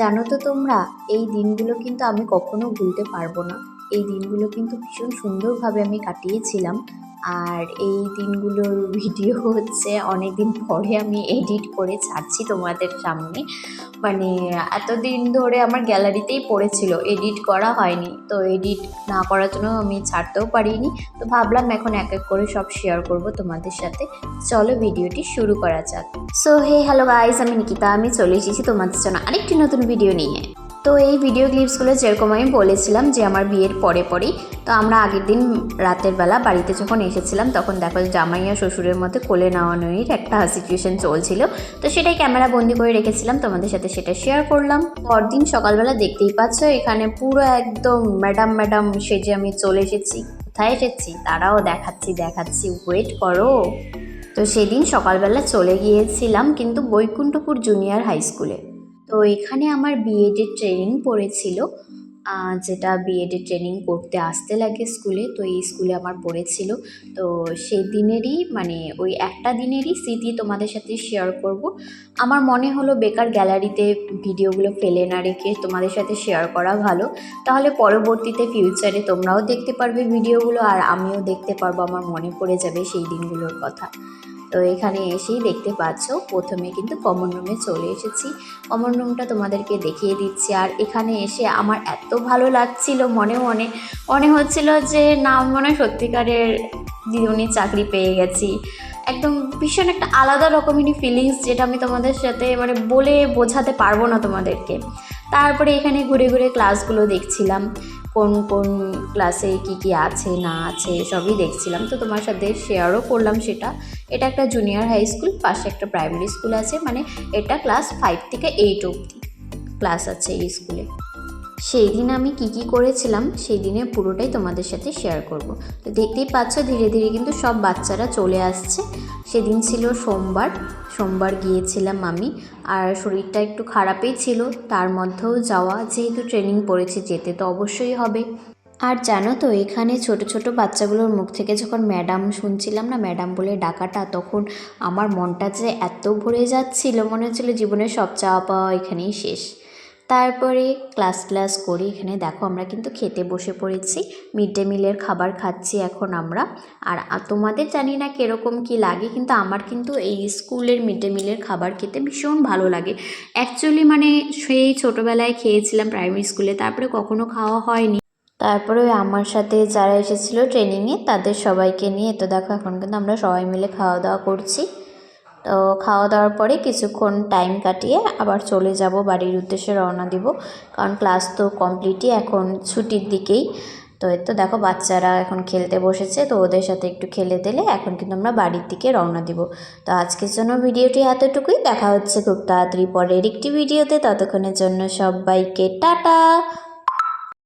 জানো তো তোমরা, এই দিনগুলো কিন্তু আমি কখনো ভুলতে পারব না। এই দিনগুলো কিন্তু ভীষণ সুন্দরভাবে আমি কাটিয়েছিলাম। আর এই দিনগুলোর ভিডিও হচ্ছে অনেক দিন পরে আমি এডিট করে ছাড়ছি তোমাদের সামনে। মানে এতদিন ধরে আমার গ্যালারিতেই পড়েছিল, এডিট করা হয়নি। তো এডিট না করার জন্য আমি ছাড়তেও পারিনি। তো ভাবলাম এখন এক এক করে সব শেয়ার করব তোমাদের সাথে। চলো ভিডিওটি শুরু করা যাক। সো হে হ্যালো গাইস আমি নিকিতা। আমি চলে এসেছি তোমাদের জন্য আরেকটি নতুন ভিডিও নিয়ে। তো এই ভিডিও ক্লিপসগুলো যেরকম আমি বলেছিলাম যে আমার বিয়ের পরে পরেই, তো আমরা আগের দিন রাতের বেলা বাড়িতে যখন এসেছিলাম, তখন দেখো যে জামাই আর শ্বশুরের মধ্যে কোলে নেওয়া নেওয়ার একটা সিচুয়েশন চলছিল। তো সেটাই ক্যামেরা বন্দি করে রেখেছিলাম, তোমাদের সাথে সেটা শেয়ার করলাম। পরদিন সকালবেলা দেখতেই পাচ্ছ, এখানে পুরো একদম ম্যাডাম ম্যাডাম সেজে আমি চলে এসেছি। কোথায় এসেছি? তারাও দেখাচ্ছি দেখাচ্ছি ওয়েট করো। তো সেদিন সকালবেলা চলে গিয়েছিলাম কিন্তু বৈকুণ্ঠপুর জুনিয়র হাই স্কুলে তো এখানে আমার বিএডের ট্রেনিং পড়েছিল যেটা বিএডের ট্রেনিং করতে আসতে লাগে স্কুলে তো এই স্কুলে আমার পড়েছিল। তো সেই দিনেরই মানে ওই একটা দিনেরই স্মৃতি তোমাদের সাথে শেয়ার করব। আমার মনে হলো বেকার গ্যালারিতে ভিডিওগুলো ফেলে না রেখে তোমাদের সাথে শেয়ার করা ভালো। তাহলে পরবর্তীতে ফিউচারে তোমরাও দেখতে পারবে ভিডিওগুলো আর আমিও দেখতে পারব, আমার মনে পড়ে যাবে সেই দিনগুলোর কথা। তো এখানে এসেই দেখতে পাচ্ছ, প্রথমে কিন্তু কমন রুমে চলে এসেছি। কমন রুমটা তোমাদেরকে দেখিয়ে দিচ্ছি। আর এখানে এসে আমার এত ভালো লাগছিল মনে মনে। মনে হচ্ছিল যে, না, মনে সত্যিকারের দিদিমণির চাকরি পেয়ে গেছি। একদম ভীষণ একটা আলাদা রকমেরই ফিলিংস যেটা আমি তোমাদের সাথে মানে বলে বোঝাতে পারব না তোমাদেরকে। তারপরে এখানে ঘুরে ঘুরে ক্লাসগুলো দেখছিলাম। কোন কোন ক্লাসে কি কি আছে, না আছে, সবই দেখছিলাম। তো তোমার সাথে শেয়ারও করলাম সেটা। এটা একটা জুনিয়র হাই স্কুল পাশে একটা প্রাইমারি স্কুল আছে। মানে এটা ক্লাস ফাইভ থেকে এইট অবধি ক্লাস আছে এই স্কুলে সেই দিন আমি কি কি করেছিলাম সেই দিনে পুরোটাই তোমাদের সাথে শেয়ার করব। তো দেখতেই পাচ্ছ, ধীরে ধীরে কিন্তু সব বাচ্চারা চলে আসছে। সেদিন ছিল সোমবার সোমবার গিয়েছিলাম আমি। আর শরীরটা একটু খারাপই ছিল, তার মধ্যেও যাওয়া, যেহেতু ট্রেনিং পড়েছে, যেতে তো অবশ্যই হবে। আর জানো তো, এখানে ছোট ছোট বাচ্চাগুলোর মুখ থেকে যখন ম্যাডাম শুনছিলাম না ম্যাডাম বলে ডাকাটা, তখন আমার মনটা যে এত ভরে যাচ্ছিল, মনে হচ্ছিল জীবনের সব চাওয়া পাওয়া এখানেই শেষ। তারপরে ক্লাস ক্লাস করে এখানে দেখো আমরা কিন্তু খেতে বসে পড়েছি। মিড ডে মিলের খাবার খাচ্ছি এখন আমরা। আর তোমাদের জানি না কীরকম কি লাগে, কিন্তু আমার কিন্তু এই স্কুলের মিড ডে মিলের খাবার খেতে ভীষণ ভালো লাগে। অ্যাকচুয়ালি মানে সেই ছোটোবেলায় খেয়েছিলাম প্রাইমারি স্কুলে তারপরে কখনো খাওয়া হয়নি। তারপরে আমার সাথে যারা এসেছিল ট্রেনিংয়ে তাদের সবাইকে নিয়ে, তো দেখো এখন কিন্তু আমরা সবাই মিলে খাওয়া দাওয়া করছি। তো খাওয়া দাওয়ার পরে কিছুক্ষণ টাইম কাটিয়ে আবার চলে যাব বাড়ির উদ্দেশ্যে রওনা দিব। কারণ ক্লাস তো কমপ্লিটই এখন ছুটির দিকেই। তো এই তো দেখো বাচ্চারা এখন খেলতে বসেছে, তো ওদের সাথে একটু খেলে দিলে এখন কিন্তু আমরা বাড়ির দিকে রওনা দিব। তো আজকের জন্য ভিডিওটি এতটুকুই, দেখা হচ্ছে খুব তাড়াতাড়ি পরের একটি ভিডিওতে। ততক্ষণের জন্য সবাইকে টাটা!